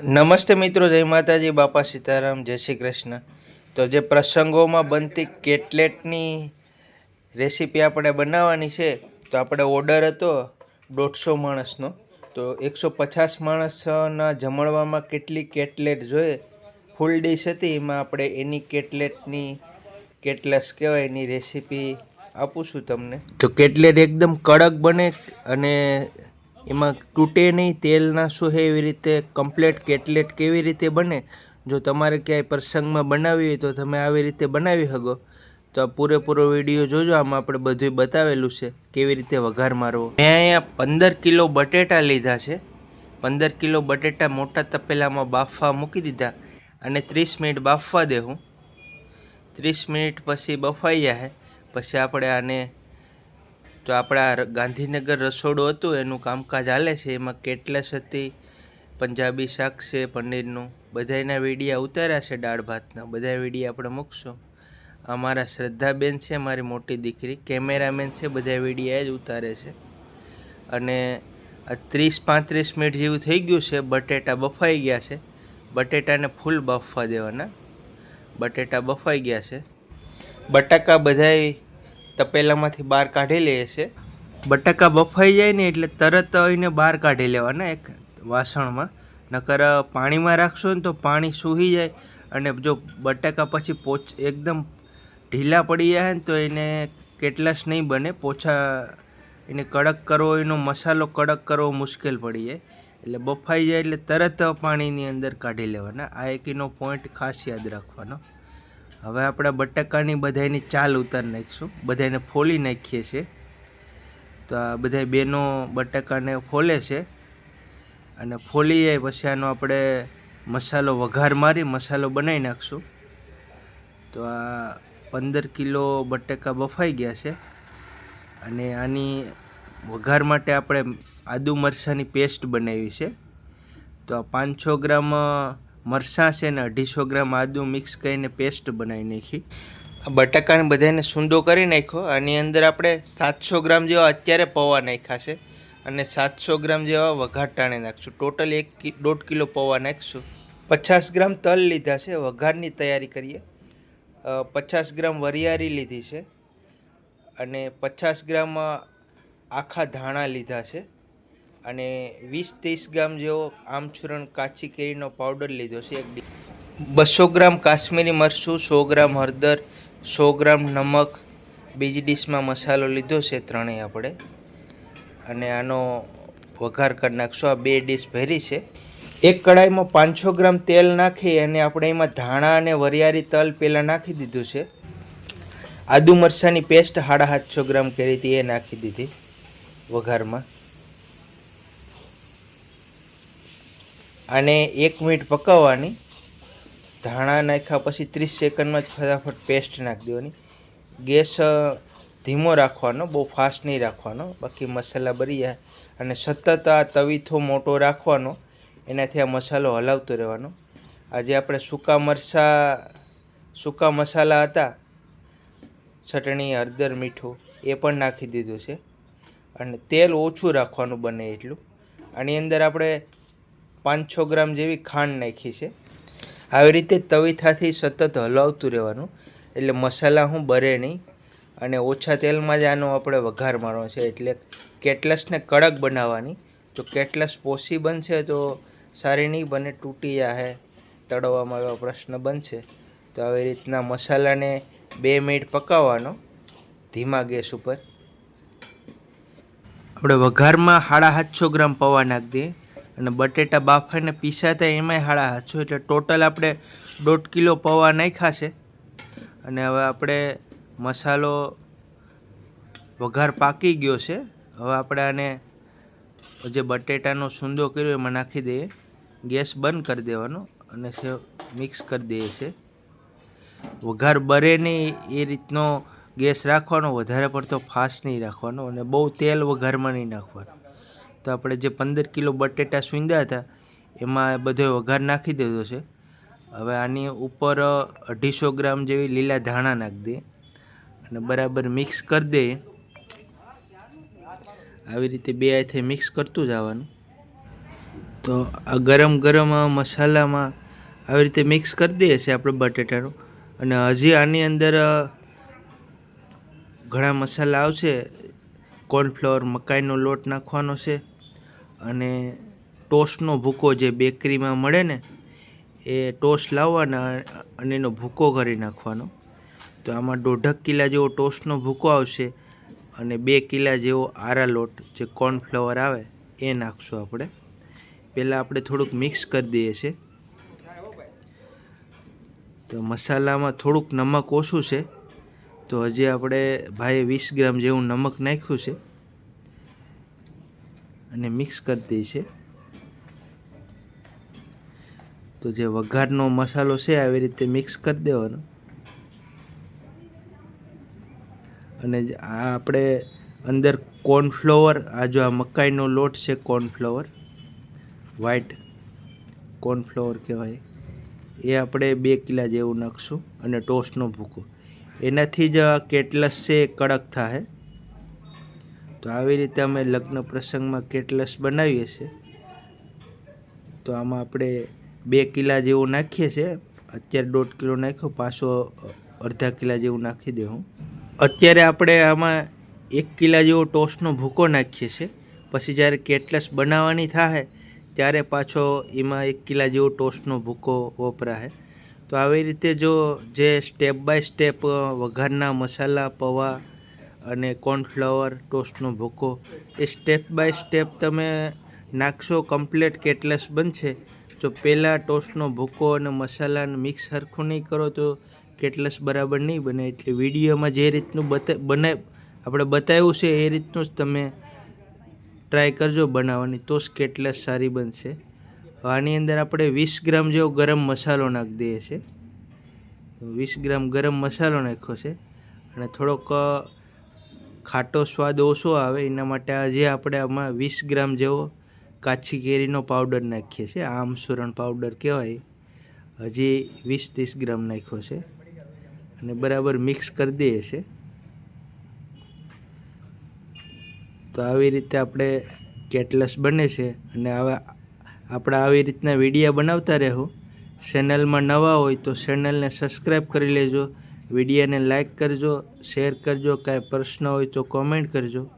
નમસ્તે મિત્રો, જય માતાજી, બાપા સીતારામ, જય શ્રી કૃષ્ણ. તો જે પ્રસંગોમાં બનતી કેટલેટની રેસીપી આપણે બનાવવાની છે, તો આપણે ઓર્ડર હતો દોઢસો માણસનો. તો એકસો પચાસ માણસના જમણવામાં કેટલી કેટલેટ જોઈએ, ફૂલ ડીશ હતી, એમાં આપણે એની કેટલેટની, કેટલસ કહેવાય, એની રેસીપી આપું છું તમને. તો કેટલેટ એકદમ કડક બને અને એમાં તૂટે નહીં તેલ નાખશું એવી રીતે કમ્પ્લેટ કેટલેટ કેવી રીતે બને? જો તમારે ક્યાંય પ્રસંગમાં બનાવવી હોય તો તમે આવી રીતે બનાવી શકો. તો આ પૂરેપૂરો વીડિયો જોજો, આમાં આપણે બધું બતાવેલું છે, કેવી રીતે વઘાર મારવો. મેં અહીંયા પંદર કિલો બટેટા લીધા છે. પંદર કિલો બટેટા મોટા તપેલામાં બાફવા મૂકી દીધા અને ત્રીસ મિનિટ બાફવા દેવું ત્રીસ મિનિટ પછી બફાઈ જાય પછી આપણે આને તો આપણા ગાંધીનગર રસોડું હતું, એનું કામકાજ હાલે છે, એમાં કેટલસ હતી પંજાબી શાક છે, પનીરનું. બધાયના વિડીયા ઉતાર્યા છે દાળ ભાતના. બધા વિડીયા આપણે મૂકશું. અમારા શ્રદ્ધાબેન છે, મારી મોટી દીકરી. કેમેરામેન છે બધા વિડીયા જ ઉતારે છે. અને ત્રીસ પાંત્રીસ મિનિટ જેવું થઈ ગયું છે, બટેટા બફાઈ ગયા છે. બટેટાને ફૂલ બફવા દેવાના. બટેટા બફાઈ ગયા છે. બટાકા બધાય તપેલામાંથી બહાર કાઢી લઈએ છીએ બટાકા બફાઈ જાય ને એટલે તરત એને બહાર કાઢી લેવાના એક વાસણમાં. નકર પાણીમાં રાખશો ને તો પાણી સૂહી જાય અને જો બટાકા પછી પોચ એકદમ ઢીલા પડી જાય ને તો એને કેટલાશ નહીં બને. પોછા એને કડક કરવો, એનો મસાલો કડક કરવો મુશ્કેલ પડી જાય. એટલે બફાઈ જાય એટલે તરત પાણીની અંદર કાઢી લેવાના. આ એક એનો પોઈન્ટ ખાસ યાદ રાખવાનો. હવે આપણે બટાકાની બધાની ચાલ ઉતારી નાખીશું. બધાને ફોલી નાખીએ છીએ. તો આ બધા બેનો બટાકાને ફોલે છે. અને ફોલી જાય પછી આનો આપણે મસાલો વઘાર મારી મસાલો બનાવી નાખશું. તો આ પંદર કિલો બટાકા બફાઈ ગયા છે. અને આની વઘાર માટે આપણે આદુ મરચાંની પેસ્ટ બનાવી છે. તો આ પાંચસો ગ્રામ મરચાં છે ને અઢીસો ગ્રામ આદુ મિક્સ કરીને પેસ્ટ બનાવી નાખી. બટાકાને બધાને સૂંદો કરી નાખ્યો. આની અંદર આપણે સાતસો ગ્રામ જેવા અત્યારે પૌવા નાખ્યા છે. અને સાતસો ગ્રામ જેવા વઘારટાણે નાખશું. ટોટલ એક દોઢ કિલો પૌવા નાખીશું. પચાસ ગ્રામ તલ લીધા છે. વઘારની તૈયારી કરીએ. પચાસ ગ્રામ વરિયાળી લીધી છે. અને પચાસ ગ્રામ આખા ધાણા લીધા છે. અને વીસ ત્રીસ ગ્રામ જેવો આમચૂરણ કાચી કેરીનો પાવડર લીધો છે, એક બસો ગ્રામ કાશ્મીરી મરચું, સો ગ્રામ હળદર, સો ગ્રામ નમક, બીજી ડીશમાં મસાલો લીધો છે ત્રણેય આપણે. અને આનો વઘાર કરી નાખશું. આ બે ડીશ ભરી છે. એક કડાઈમાં પાંચસો ગ્રામ તેલ નાખી અને આપણે એમાં ધાણા અને વરિયાળી તલ પહેલાં નાખી દીધું છે. આદુ મરચાંની પેસ્ટ સાડા સાતસો ગ્રામ કરી હતી, એ નાખી દીધી વઘારમાં. આને એક મિનિટ પકાવવાની. ધાણા નાખ્યા પછી ત્રીસ સેકન્ડમાં જ ફટાફટ પેસ્ટ નાખી દેવાની. ગેસ ધીમો રાખવાનો, બહુ ફાસ્ટ નહીં રાખવાનો. બાકી મસાલા બરી જાય. અને સતત આ તવીથો મોટો રાખવાનો. એનાથી આ મસાલો હલાવતો રહેવાનો. આજે આપણે સૂકા મરચાં સૂકા મસાલા હતા. ચટણી, હળદર, મીઠું, એ પણ નાખી દીધું છે. અને તેલ ઓછું રાખવાનું બને એટલું. આની અંદર આપણે પાંચસો ગ્રામ જેવી ખાંડ નાખી છે. આવી રીતે તવીથાથી સતત હલાવતું રહેવાનું. એટલે મસાલા હું બરે નહીં. અને ઓછા તેલમાં જ આનો આપણે વઘાર મારવાનો છે. એટલે કેટલસને કડક બનાવવાની. જો કેટલસ પોસી બનશે તો સારી નહીં બને, તૂટી જાહે, તળવામાં એવા પ્રશ્ન બનશે. તો આવી રીતના મસાલાને બે મિનિટ પકાવવાનો ધીમા ગેસ ઉપર. આપણે વઘારમાં સાડા સાતસો ગ્રામ પૌવા નાખી દઈએ. અને બટેટા બાફાઈને પીસાતા એમાંય હાડા હાચો. એટલે ટોટલ આપણે દોઢ કિલો પૌવા નાખ્યા છે. અને હવે આપણે મસાલો વઘાર પાકી ગયો છે. હવે આપણે આને જે બટેટાનો સૂંદો કર્યો એમાં નાખી દઈએ. ગેસ બંધ કરી દેવાનો અને સેવ મિક્સ કરી દઈએ છે. વઘાર બરે નહીં એ રીતનો ગેસ રાખવાનો, વધારે પડતો ફાસ્ટ નહીં રાખવાનો અને બહુ તેલ વઘારમાં નહીં નાખવાનું. તો આપણે જે પંદર કિલો બટેટા સૂંધ્યા હતા, એમાં બધો વઘાર નાખી દીધો છે. હવે આની ઉપર અઢીસો ગ્રામ જેવી લીલા ધાણા નાખી દઈએ અને બરાબર મિક્સ કરી દઈએ. આવી રીતે બે હાથે મિક્સ કરતું જવાનું. તો આ ગરમ ગરમ મસાલામાં આવી રીતે મિક્સ કરી દઈએ છીએ આપણે બટેટાનું. અને હજી આની અંદર ઘણા મસાલા આવશે. કોર્નફ્લોર, મકાઈનો લોટ નાખવાનો છે. અને ટોસ્ટનો ભૂકો જે બેકરીમાં મળે ને, એ ટોસ્ટ લાવવાના અને એનો ભૂકો કરી નાખવાનો. તો આમાં દોઢક કિલા જેવો ટોસ્ટનો ભૂકો આવશે અને બે કિલા જેવો આરા લોટ જે કોર્નફ્લાવર આવે, એ નાખશું આપણે. પહેલાં આપણે થોડુંક મિક્સ કરી દઈએ છીએ. તો મસાલામાં થોડુંક નમક ઓછું છે. તો હજી આપણે ભાઈએ વીસ ગ્રામ જેવું નમક નાખ્યું છે. અને મિક્સ કરી દઈએ છે. તો જે વઘારનો મસાલો છે, આવી રીતે મિક્સ કરી દેવાનો. અને આ આપણે અંદર કોર્નફ્લોવર, આ જો આ મકાઈનો લોટ છે કોર્નફ્લોવર, વ્હાઈટ કોર્નફ્લોવર કહેવાય, એ આપણે બે કિલા જેવું નાખશું અને ટોસ્ટનો ભૂકો. એનાથી જ કેટલસ છે કડક થાય તો આવી રીતે અમે લગ્ન પ્રસંગમાં કેટલસ બનાવીએ છીએ. તો આમાં આપણે બે કિલા જેવું નાખીએ છીએ. અત્યારે દોઢ કિલો નાખ્યો, પાછો અડધા કિલા જેવું નાખી દેવું અત્યારે આપણે આમાં એક કિલા જેવો ટોસનો ભૂકો નાખીએ છીએ. પછી જ્યારે કેટલસ બનાવવાની થાય ત્યારે પાછો એમાં એક કિલા જેવો ટોસનો ભૂકો વપરાય તો આવી રીતે જો જે સ્ટેપ બાય સ્ટેપ વઘારના મસાલા, પૌવા અને કોર્નફ્લાવર ટોસ્ટનો ભૂકો. એ સ્ટેપ બાય સ્ટેપ તમે નાખશો કમ્પ્લેટ કેટલસ બનશે. જો પહેલાં ટોસ્ટનો ભૂકો અને મસાલાને મિક્સ સરખું નહીં કરો તો કેટલસ બરાબર નહીં બને. એટલે વિડીયોમાં જે રીતનું બતા બનાવ આપણે બતાવ્યું છે એ રીતનું જ તમે ટ્રાય કરજો બનાવવાની. તો જ કેટલસ સારી બનશે. આની અંદર આપણે વીસ ગ્રામ જેવો ગરમ મસાલો નાખી દઈએ છીએ. વીસ ગ્રામ ગરમ મસાલો નાખ્યો છે. અને થોડોક ખાટો સ્વાદ ઓછો આવે, એના માટે આજે આપણે આમાં વીસ ગ્રામ જેવો કાચી કેરીનો પાવડર નાખીએ છીએ, આમ સુરણ પાવડર કહેવાય, હજી વીસ ત્રીસ ગ્રામ નાખ્યો છે. અને બરાબર મિક્સ કરી દઈએ છીએ. તો આવી રીતે આપણે કેટલસ બને છે અને આવા આપણે આવી રીતના વિડીયા બનાવતા રહો. ચેનલમાં નવા હોય તો ચેનલને સબસ્ક્રાઈબ કરી લેજો. વિડીયાને લાઇક કરજો, શેર કરજો, કાંઈ પ્રશ્ન હોય તો કોમેન્ટ કરજો.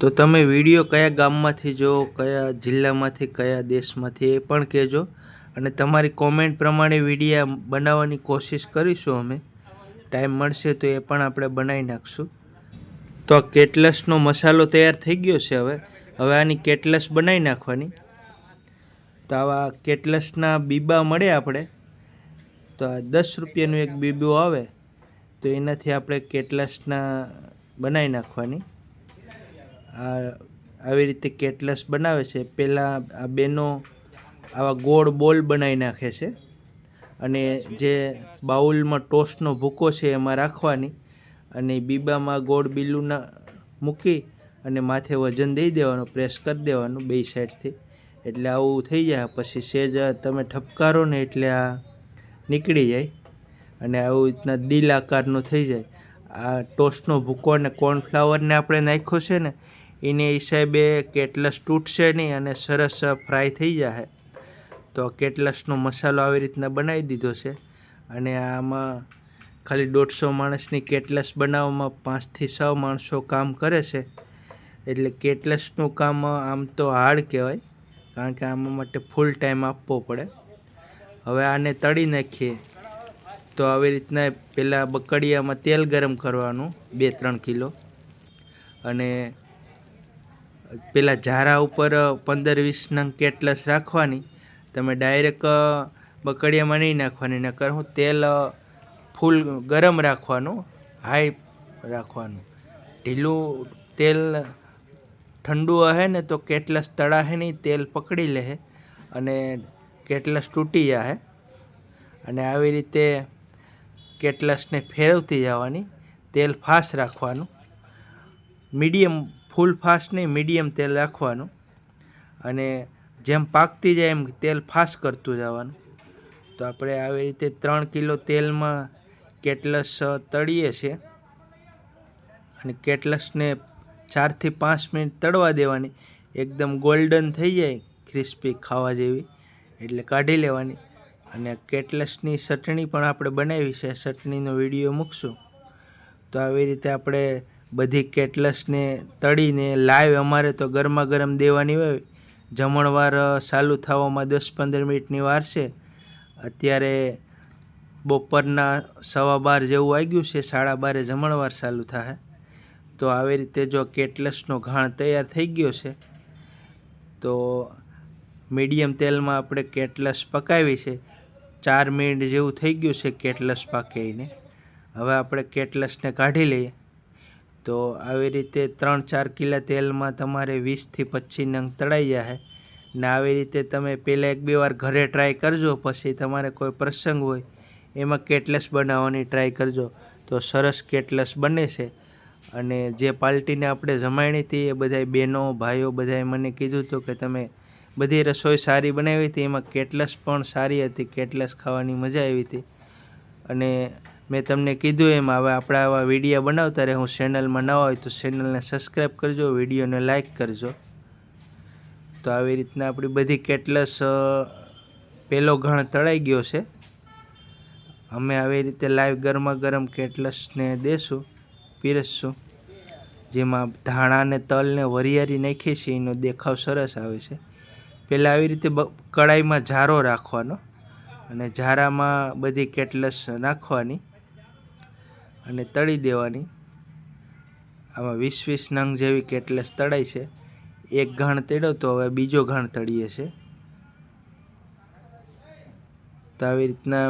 તો તમે વીડિયો કયા ગામમાંથી જો કયા જિલ્લામાંથી, કયા દેશમાંથી એ પણ કહેજો. અને તમારી કોમેન્ટ પ્રમાણે વિડીયા બનાવવાની કોશિશ કરીશું અમે. ટાઈમ મળશે તો એ પણ આપણે બનાવી નાખશું. તો આ કેટલસનો મસાલો તૈયાર થઈ ગયો છે હવે. હવે આની કેટલસ બનાવી નાખવાની. તો આવા કેટલસના બીબા મળે આપણે. તો આ દસ રૂપિયાનું એક બીબું આવે. તો એનાથી આપણે કેટલસના બનાવી નાખવાની? આ આવી રીતે કેટલસ બનાવે છે. પહેલાં આ બેનો આવા ગોળ બોલ બનાવી નાખે છે. અને જે બાઉલમાં ટોસ્ટનો ભૂકો છે એમાં રાખવાની. અને બીબામાં ગોળ બીલુંના મૂકી અને માથે વજન દઈ દેવાનું, પ્રેસ કરી દેવાનું બે સાઈડથી. એટલે આવું થઈ જાય. પછી સેજ તમે ઠપકારો ને એટલે આ નીકળી જાય. અને આવું રીતના દિલ આકારનું થઈ જાય. આ ટોસ્ટનો ભૂકો અને કોર્નફ્લાવરને આપણે નાખ્યો છે ને, એને હિસાબે કેટલસ તૂટશે નહીં અને સરસ ફ્રાય થઈ જાય તો કેટલસનો મસાલો આવી રીતના બનાવી દીધો છે અને આમાં ખાલી દોઢસો માણસની કેટલસ બનાવવામાં પાંચથી છ માણસો કામ કરે છે. એટલે કેટલસનું કામ આમ તો હાર્ડ કહેવાય, કારણ કે આમાં માટે ફૂલ ટાઈમ આપવો પડે. હવે આને તળી નાખીએ. તો આવી રીતના પહેલાં બકડિયામાં તેલ ગરમ કરવાનું, બે ત્રણ કિલો. અને પેલા ઝારા ઉપર પંદર વીસ નંગ કેટલસ રાખવાની. તમે ડાયરેક્ટ બકડિયામાં નહીં નાખવાની, નકર હું તેલ ફૂલ ગરમ રાખવાનું, હાઈ રાખવાનું. ઢીલું તેલ ઠંડુ હે ને તો કેટલસ તળાશે નહીં, તેલ પકડી લે અને કેટલસ તૂટી જશે અને આવી રીતે કેટલસને ફેરવતી જવાની તેલ ફાસ્ટ રાખવાનું, મીડિયમ ફૂલ ફાસ્ટ નહીં, મીડિયમ તેલ રાખવાનું અને જેમ પાકતી જાય એમ તેલ ફાસ્ટ કરતું જવાનું. તો આપણે આવી રીતે ત્રણ કિલો તેલમાં કેટલસ તળીએ છીએ અને કેટલસને ચારથી પાંચ મિનિટ તળવા દેવાની. એકદમ ગોલ્ડન થઈ જાય ક્રિસ્પી ખાવા જેવી. એટલે કાઢી લેવાની. અને કેટલસની ચટણી પણ આપણે બનાવી છે. ચટણીનો વીડિયો મૂકશું. તો આવી રીતે આપણે બધી કેટલસને તળીને લાઈવ અમારે તો ગરમા ગરમ દેવાની હોય. જમણવાર ચાલુ થવામાં દસ પંદર મિનિટની વાર છે. અત્યારે બપોરના સવા બાર જેવું વાગ્યું છે. સાડા બારે જમણવાર ચાલુ થાય તો આવી રીતે જો કેટલસનો ઘાણ તૈયાર થઈ ગયો છે, તો મીડિયમ તેલમાં આપણે કેટલસ પકાવી છે. ચાર મિનિટ જેવું થઈ ગયું છે કેટલસ પાકીને હવે આપણે કેટલસને કાઢી લઈએ. તો આવી રીતે ત્રણ ચાર કિલા તેલમાં તમારે વીસથી પચીસ નંગ તળાઈ જાય ને આવી રીતે તમે પહેલાં એક બે વાર ઘરે ટ્રાય કરજો, પછી તમારે કોઈ પ્રસંગ હોય, એમાં કેટલસ બનાવવાની ટ્રાય કરજો. તો સરસ કેટલસ બને છે. અને જે પાર્ટીને આપણે જમાણી હતી એ બધા બહેનો, ભાઈઓ બધાએ મને કીધું હતું કે તમે બધી રસોઈ સારી બનાવી હતી. એમાં કેટલસ પણ સારી હતી. કેટલસ ખાવાની મજા આવી હતી. અને મેં તમને કીધું એમ, હવે આપણા આવા વીડિયો બનાવતા રહે. હું ચેનલમાં ન હોય તો ચેનલને સબસ્ક્રાઈબ કરજો, વિડીયોને લાઈક કરજો. તો આવી રીતના આપણી બધી કેટલસ પહેલો ઘણ તળાઈ ગયો છે. અમે આવી રીતે લાઈવ ગરમા ગરમ કેટલસને દેશું, પીરસશું. જેમાં ધાણા ને તલ ને વરિયાળી નાખીએ છીએ. એનો દેખાવ સરસ આવે છે. પહેલાં આવી રીતે કડાઈમાં જારો રાખવાનો અને જારામાં બધી કેટલસ નાખવાની અને તળી દેવાની. આમાં વીસ વીસ નંગ જેવી કેટલસ તળાઈ છે. એક ઘાણ તળ્યો તો હવે બીજો ઘાણ તળીએ છે. તો આવી રીતના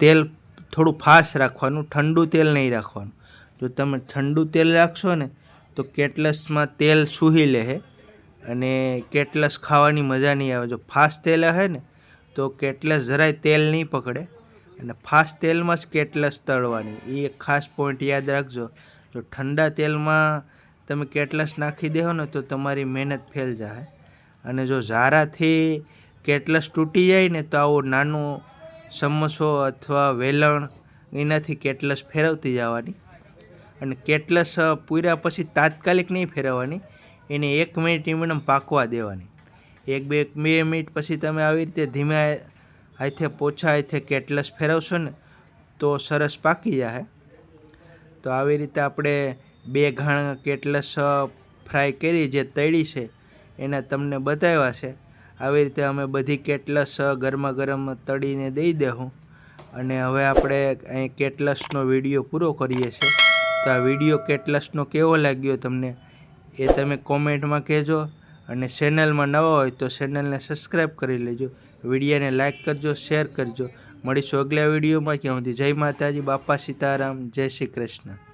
તેલ થોડું ફાસ્ટ રાખવાનું, ઠંડુ તેલ નહીં રાખવાનું. જો તમે ઠંડુ તેલ રાખશો ને, તો કેટલસમાં તેલ સૂહી લે અને કેટલસ ખાવાની મજા નહીં આવે. જો ફાસ્ટ તેલ હે ને, તો કેટલસ જરાય તેલ નહીં પકડે. અને ફાસ્ટ તેલમાં જ કેટલસ તળવાની. એ એક ખાસ પોઈન્ટ યાદ રાખજો. જો ઠંડા તેલમાં તમે કેટલસ નાખી દેહો ને, તો તમારી મહેનત ફેલ જાય અને જો ઝારાથી કેટલસ તૂટી જાય ને, તો આવો નાનો ચમચો અથવા વેલણ એનાથી કેટલસ ફેરવતી જવાની. અને કેટલસ પૂર્યા પછી તાત્કાલિક નહીં ફેરવવાની. એને એક મિનિટ એમને પાકવા દેવાની. એક બે બે મિનિટ પછી તમે આવી રીતે ધીમે હાથે પોછા હાથે કેટલસ ફેરવશો ને, તો સરસ પાકી જાય તો આવી રીતે આપણે બે ઘાણ કેટલસ ફ્રાય કરી જે તળી છે, એના તમને બતાવ્યા છે. આવી રીતે અમે બધી કેટલસ ગરમા ગરમ તળીને દઈ દેવું અને હવે આપણે અહીં કેટલસનો વીડિયો પૂરો કરીએ છીએ. તો આ વીડિયો કેટલસનો કેવો લાગ્યો તમને? એ તમે કોમેન્ટમાં કહેજો અને ચેનલમાં નવા હોય તો ચેનલને સબસ્ક્રાઈબ કરી લેજો. વિડીયોને લાઈક કરજો, શેર કરજો. મળીશું અગલા વિડીયોમાં. ક્યાં સુધી જય માતાજી, બાપા સીતારામ, જય શ્રી કૃષ્ણ.